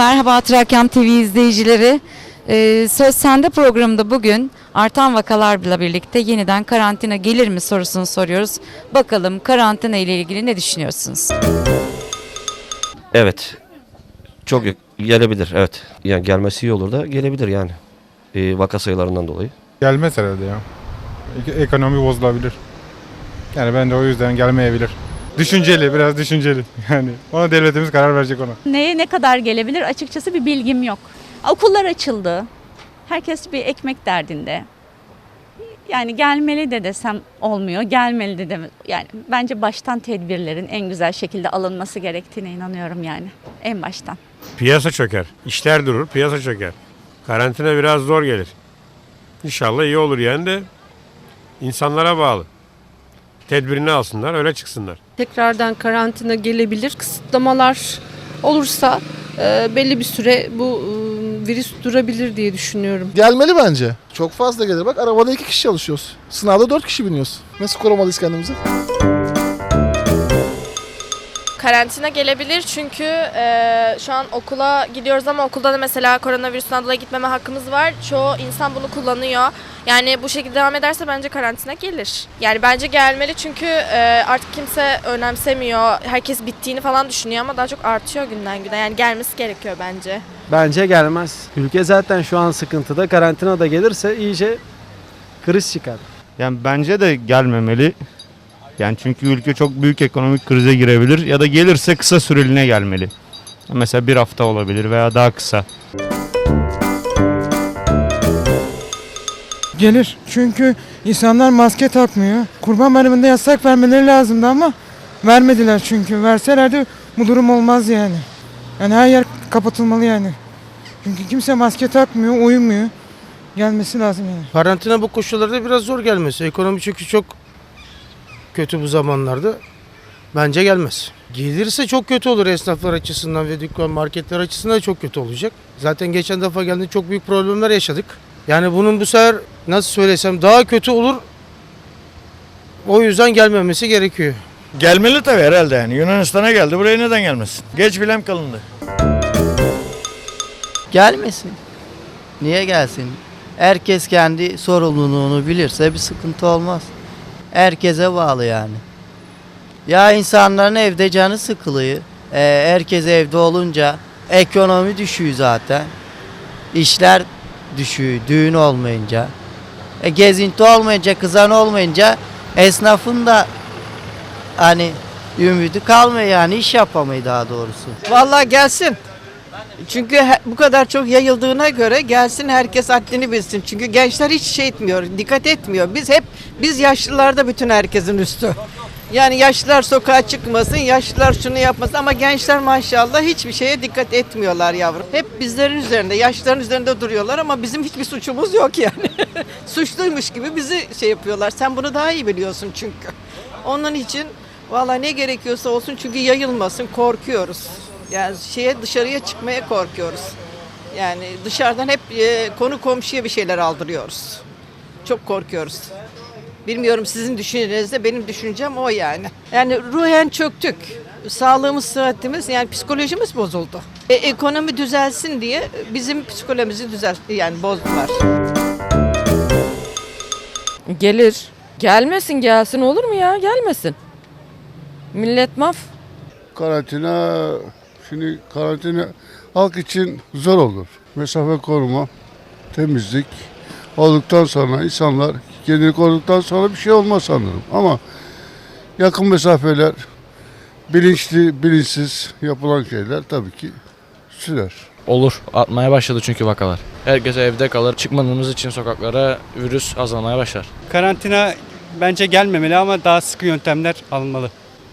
Merhaba Trakyan TV izleyicileri. Ee, Söz Sende programında bugün artan vakalarla birlikte yeniden karantina gelir mi sorusunu soruyoruz. Bakalım karantina ile ilgili ne düşünüyorsunuz? Evet. Çok gelebilir evet. Yani gelmesi iyi olur da gelebilir yani. Ee, vaka sayılarından dolayı. Gelmez herhalde ya. Ek- Ekonomi bozulabilir. Yani ben de o yüzden gelmeyebilir. Düşünceli, biraz düşünceli. Yani ona devletimiz karar verecek ona. Neye ne kadar gelebilir açıkçası bir bilgim yok. Okullar açıldı. Herkes bir ekmek derdinde. Yani gelmeli de desem olmuyor, gelmeli de demem. Yani bence baştan tedbirlerin en güzel şekilde alınması gerektiğine inanıyorum yani. En baştan. Piyasa çöker. İşler durur, piyasa çöker. Karantina biraz zor gelir. İnşallah iyi olur yani de insanlara bağlı. Tedbirini alsınlar, öyle çıksınlar. tekrardan karantina gelebilir. Kısıtlamalar olursa e, belli bir süre bu e, virüs durabilir diye düşünüyorum. Gelmeli bence. Çok fazla gelir. Bak arabada iki kişi çalışıyoruz. Sınavda dört kişi biniyoruz. Nasıl korumalıyız kendimizi? Karantina gelebilir çünkü e, şu an okula gidiyoruz ama okulda da mesela koronavirüsten dolayı gitmeme hakkımız var. Çoğu insan bunu kullanıyor. Yani bu şekilde devam ederse bence karantina gelir. Yani bence gelmeli çünkü e, artık kimse önemsemiyor. Herkes bittiğini falan düşünüyor ama daha çok artıyor günden güne. Yani gelmesi gerekiyor bence. Bence gelmez. Ülke zaten şu an sıkıntıda. Karantina da gelirse iyice kriz çıkar. Yani bence de gelmemeli. Yani çünkü ülke çok büyük ekonomik krize girebilir ya da gelirse kısa süreliğine gelmeli. Mesela bir hafta olabilir veya daha kısa. Gelir. Çünkü insanlar maske takmıyor. Kurban Bayramı'nda yasak vermeleri lazımdı ama vermediler çünkü. Verselerdi bu durum olmaz yani. Yani her yer kapatılmalı yani. Çünkü kimse maske takmıyor, uyumuyor. Gelmesi lazım yani. Karantina bu koşullarda biraz zor gelmesi. Ekonomi çünkü çok kötü bu zamanlarda. Bence gelmez. Gelirse çok kötü olur esnaflar açısından ve dükkan marketler açısından da çok kötü olacak. Zaten geçen defa geldiğinde çok büyük problemler yaşadık. Yani bunun bu sefer nasıl söylesem daha kötü olur. O yüzden gelmemesi gerekiyor. Gelmeli tabii herhalde yani. Yunanistan'a geldi. Buraya neden gelmesin? Geç bilem kalındı. Gelmesin. Niye gelsin? Herkes kendi sorumluluğunu bilirse bir sıkıntı olmaz. Herkese bağlı yani. Ya insanların evde canı sıkılıyor. Ee, herkes evde olunca ekonomi düşüyor zaten. İşler düşüyor düğün olmayınca. E, gezinti olmayınca, kızan olmayınca esnafın da hani ümidi kalmıyor yani iş yapamıyor daha doğrusu. Vallahi gelsin. Çünkü bu kadar çok yayıldığına göre gelsin herkes haddini bilsin. Çünkü gençler hiç şey etmiyor, dikkat etmiyor. Biz hep biz yaşlılarda bütün herkesin üstü. Yani yaşlılar sokağa çıkmasın, yaşlılar şunu yapmasın ama gençler maşallah hiçbir şeye dikkat etmiyorlar yavrum. Hep bizlerin üzerinde, yaşlıların üzerinde duruyorlar ama bizim hiçbir suçumuz yok yani. Suçluymuş gibi bizi şey yapıyorlar. Sen bunu daha iyi biliyorsun çünkü. Onun için valla ne gerekiyorsa olsun çünkü yayılmasın korkuyoruz. Yani şeye dışarıya çıkmaya korkuyoruz. Yani dışarıdan hep e, konu komşuya bir şeyler aldırıyoruz. Çok korkuyoruz. Bilmiyorum sizin düşüncenizde benim düşüncem o yani. Yani ruhen çöktük. Sağlığımız, sıhhatimiz yani psikolojimiz bozuldu. E, ekonomi düzelsin diye bizim psikolojimizi düzelt yani bozdular. Gelir. Gelmesin gelsin olur mu ya? Gelmesin. Millet maf. Karantina, şimdi karantina halk için zor olur. Mesafe koruma, temizlik olduktan sonra insanlar kendini koruduktan sonra bir şey olmaz sanırım. Ama yakın mesafeler, bilinçli, bilinçsiz yapılan şeyler tabii ki sürer. Olur. Atmaya başladı çünkü vakalar. Herkes evde kalır. Çıkmadığımız için sokaklara virüs azalmaya başlar. Karantina bence gelmemeli ama daha sıkı yöntemler alınmalı.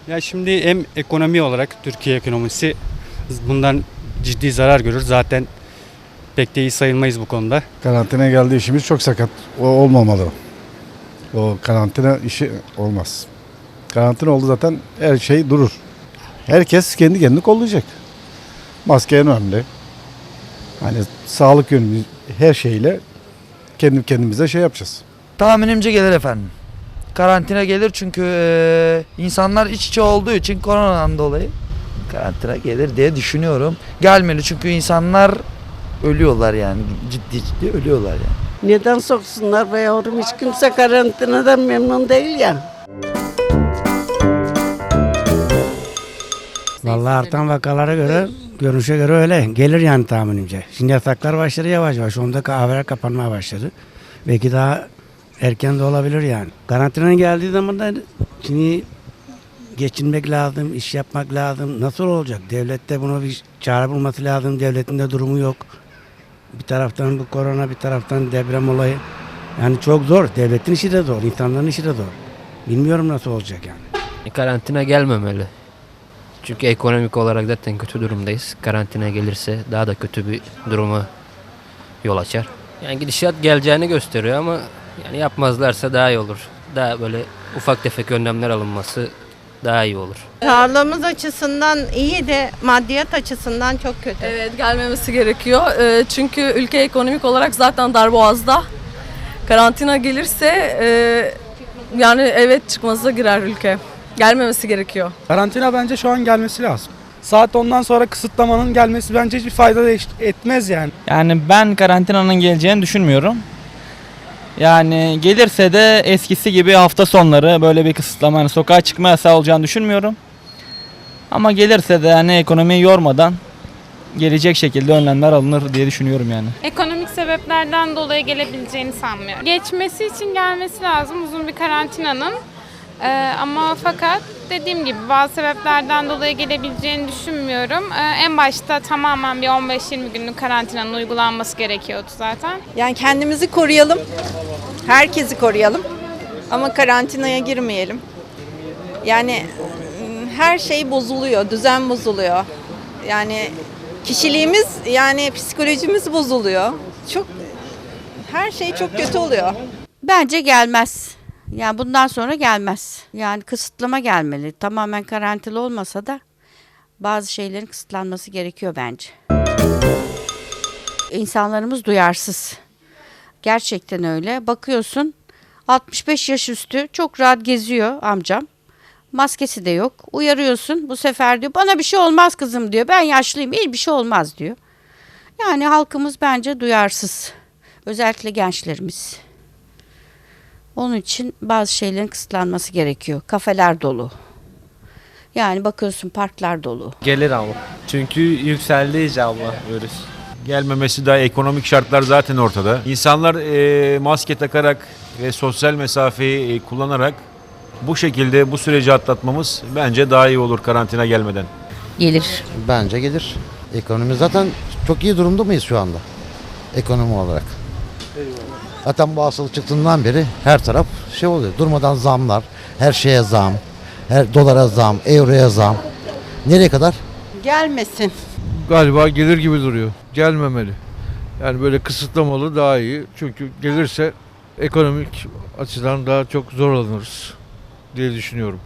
Ya şimdi hem ekonomi olarak Türkiye ekonomisi bundan ciddi zarar görür. Zaten pek de iyi sayılmayız bu konuda. Karantina geldi işimiz çok sakat. O olmamalı. O karantina işi olmaz. Karantina oldu zaten her şey durur. Herkes kendi kendini kollayacak. Maske en önemli. Hani sağlık yönü her şeyle kendi kendimize şey yapacağız. Tahminimce gelir efendim. Karantina gelir çünkü e, insanlar iç içe olduğu için koronadan dolayı karantina gelir diye düşünüyorum. Gelmeli çünkü insanlar ölüyorlar yani ciddi ciddi ölüyorlar yani. Neden soksunlar be yavrum? Hiç kimse karantinadan memnun değil ya. Vallahi artan vakalara göre, görünüşe göre öyle. Gelir yani tahminimce. Şimdi yataklar başladı yavaş yavaş. Onda kahveler kapanmaya başladı. Belki daha erken de olabilir yani. Karantinanın geldiği zaman da şimdi geçinmek lazım, iş yapmak lazım. Nasıl olacak? Devlette buna bir çare bulması lazım. Devletin de durumu yok. Bir taraftan bu korona, bir taraftan deprem olayı. Yani çok zor. Devletin işi de zor, insanların işi de zor. Bilmiyorum nasıl olacak yani. Karantina gelmemeli. Çünkü ekonomik olarak zaten kötü durumdayız. Karantina gelirse daha da kötü bir duruma yol açar. Yani gidişat geleceğini gösteriyor ama yani yapmazlarsa daha iyi olur. Daha böyle ufak tefek önlemler alınması daha iyi olur. Sağlığımız açısından iyi de maddiyat açısından çok kötü. Evet gelmemesi gerekiyor. Ee, çünkü ülke ekonomik olarak zaten darboğazda. Karantina gelirse e, yani evet çıkmazda girer ülke. Gelmemesi gerekiyor. Karantina bence şu an gelmesi lazım. Saat ondan sonra kısıtlamanın gelmesi bence hiçbir fayda da etmez yani. Yani ben karantinanın geleceğini düşünmüyorum. Yani gelirse de eskisi gibi hafta sonları böyle bir kısıtlama, hani sokağa çıkma yasağı olacağını düşünmüyorum. Ama gelirse de yani ekonomiyi yormadan gelecek şekilde önlemler alınır diye düşünüyorum yani. Ekonomik sebeplerden dolayı gelebileceğini sanmıyorum. Geçmesi için gelmesi lazım uzun bir karantinanın. Ee, ama fakat dediğim gibi bazı sebeplerden dolayı gelebileceğini düşünmüyorum. Ee, en başta tamamen bir 15-20 günlük karantinanın uygulanması gerekiyordu zaten. Yani kendimizi koruyalım. Herkesi koruyalım. Ama karantinaya girmeyelim. Yani ım, her şey bozuluyor, düzen bozuluyor. Yani kişiliğimiz, yani psikolojimiz bozuluyor. Çok her şey çok kötü oluyor. Bence gelmez. Yani bundan sonra gelmez. Yani kısıtlama gelmeli. Tamamen karantina olmasa da bazı şeylerin kısıtlanması gerekiyor bence. İnsanlarımız duyarsız. Gerçekten öyle. Bakıyorsun 65 yaş üstü çok rahat geziyor amcam. Maskesi de yok. Uyarıyorsun bu sefer diyor bana bir şey olmaz kızım diyor. Ben yaşlıyım hiçbir şey olmaz diyor. Yani halkımız bence duyarsız. Özellikle gençlerimiz. Onun için bazı şeylerin kısıtlanması gerekiyor. Kafeler dolu. Yani bakıyorsun parklar dolu. Gelir ama. Çünkü yükseldi iyice ama virüs. Gelmemesi daha ekonomik şartlar zaten ortada. İnsanlar e, maske takarak ve sosyal mesafeyi e, kullanarak bu şekilde bu süreci atlatmamız bence daha iyi olur karantina gelmeden. Gelir. Bence gelir. Ekonomi zaten çok iyi durumda mıyız şu anda? Ekonomi olarak. Zaten bu hastalık çıktığından beri her taraf şey oluyor. Durmadan zamlar, her şeye zam, her dolara zam, euroya zam. Nereye kadar? Gelmesin. Galiba gelir gibi duruyor. Gelmemeli. Yani böyle kısıtlamalı daha iyi. Çünkü gelirse ekonomik açıdan daha çok zorlanırız diye düşünüyorum.